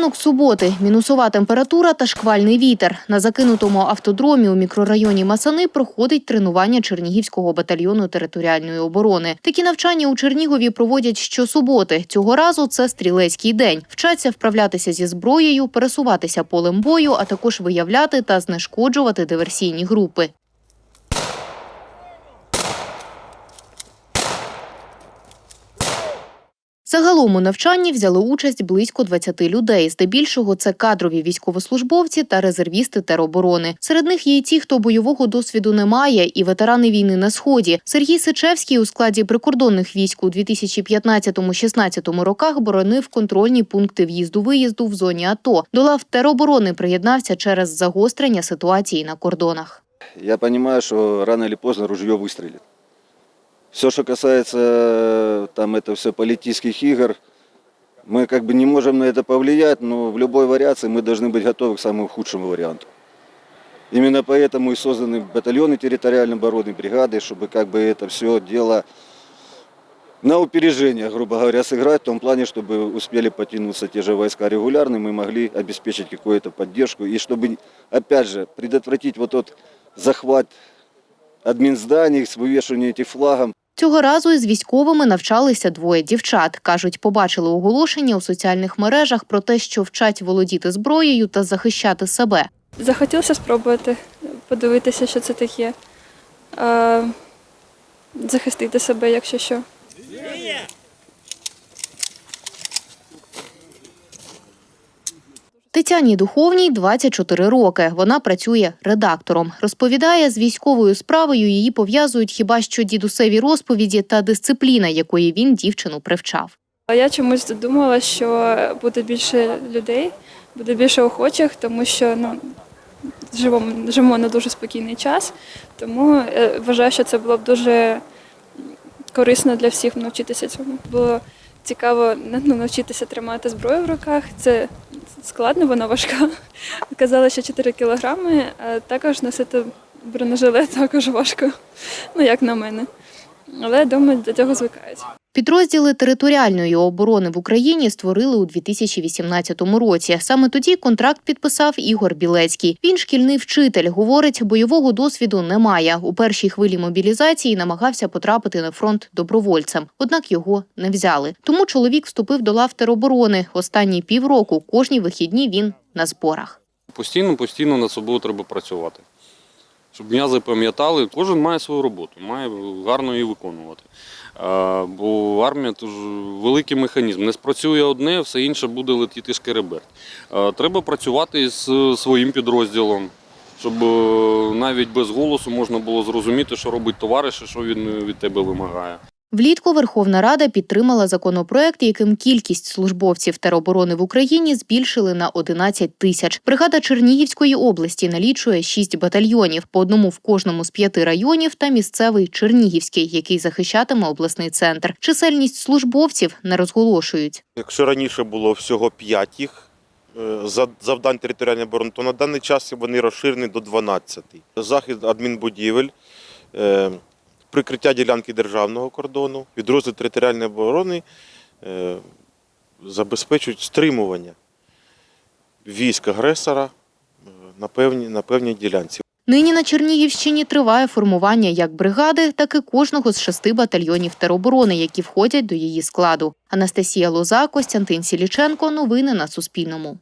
Ранок суботи, мінусова температура та шквальний вітер. На закинутому автодромі у мікрорайоні Масани проходить тренування Чернігівського батальйону територіальної оборони. Такі навчання у Чернігові проводять щосуботи. Цього разу це стрілецький день. Вчаться вправлятися зі зброєю, пересуватися полем бою, а також виявляти та знешкоджувати диверсійні групи. Загалом у навчанні взяли участь близько 20 людей. Здебільшого це кадрові військовослужбовці та резервісти тероборони. Серед них є й ті, хто бойового досвіду не має, і ветерани війни на сході. Сергій Сичевський у складі прикордонних військ у 2015-16 роках боронив контрольні пункти в'їзду-виїзду в зоні АТО. До лав тероборони приєднався через загострення ситуації на кордонах. Я понимаю, что рано или поздно ружье выстрелит. Все, что касается э, там это все политических игр, мы как бы не можем на это повлиять, но в любой вариации мы должны быть готовы к самому худшему варианту. Именно поэтому и созданы батальоны территориальной обороны, бригады, чтобы как бы это все дело на опережение, грубо говоря, сыграть в том плане, чтобы успели потянуться те же войска регулярно, мы могли обеспечить какую-то поддержку, и чтобы, опять же, предотвратить вот тот захват админзданий с вывешиванием этих флагом. Цього разу із військовими навчалися двоє дівчат. Кажуть, побачили оголошення у соціальних мережах про те, що вчать володіти зброєю та захищати себе. Захотілося спробувати подивитися, що це таке. Захистити себе, якщо що. Тетяні Духовній 24 роки. Вона працює редактором. Розповідає, з військовою справою її пов'язують хіба що дідусеві розповіді та дисципліна, якої він дівчину привчав. Я чомусь думала, що буде більше людей, буде більше охочих, тому що ну, живемо, живемо на дуже спокійний час. Тому е, вважаю, що це було б дуже корисно для всіх навчитися цьому. Було цікаво ну, навчитися тримати зброю в руках. Це складно, вона важка. Казали, що 4 кілограми, а також носити бронежилет також важко, ну як на мене. Але думаю, до цього звикають. Підрозділи територіальної оборони в Україні створили у 2018 році. Саме тоді контракт підписав Ігор Білецький. Він шкільний вчитель. Говорить, бойового досвіду немає. У першій хвилі мобілізації намагався потрапити на фронт добровольцем, однак його не взяли. Тому чоловік вступив до лав тероборони. Останні півроку кожні вихідні він на зборах. Постійно, постійно над собою треба працювати. Щоб м'язи пам'ятали, кожен має свою роботу, має гарно її виконувати. Бо армія то ж великий механізм. Не спрацює одне, все інше буде летіти шкереберть. Треба працювати з своїм підрозділом, щоб е, навіть без голосу можна було зрозуміти, що робить товариш і що він від тебе вимагає. Влітку Верховна Рада підтримала законопроект, яким кількість службовців тероборони в Україні збільшили на 11 тисяч. Бригада Чернігівської області налічує 6 батальйонів, по одному в кожному з п'яти районів та місцевий Чернігівський, який захищатиме обласний центр. Чисельність службовців не розголошують. Якщо раніше було всього 5 їх е, за- завдань територіальної оборони, то на даний час вони розширені до 12. Захист адмінбудівель, е, прикриття ділянки державного кордону, підрозділ територіальної оборони е, забезпечують стримування військ агресора е, на певній, на певній ділянці. Нині на Чернігівщині триває формування як бригади, так і кожного з шести батальйонів тероборони, які входять до її складу. Анастасія Лоза, Костянтин Сіліченко. Новини на Суспільному.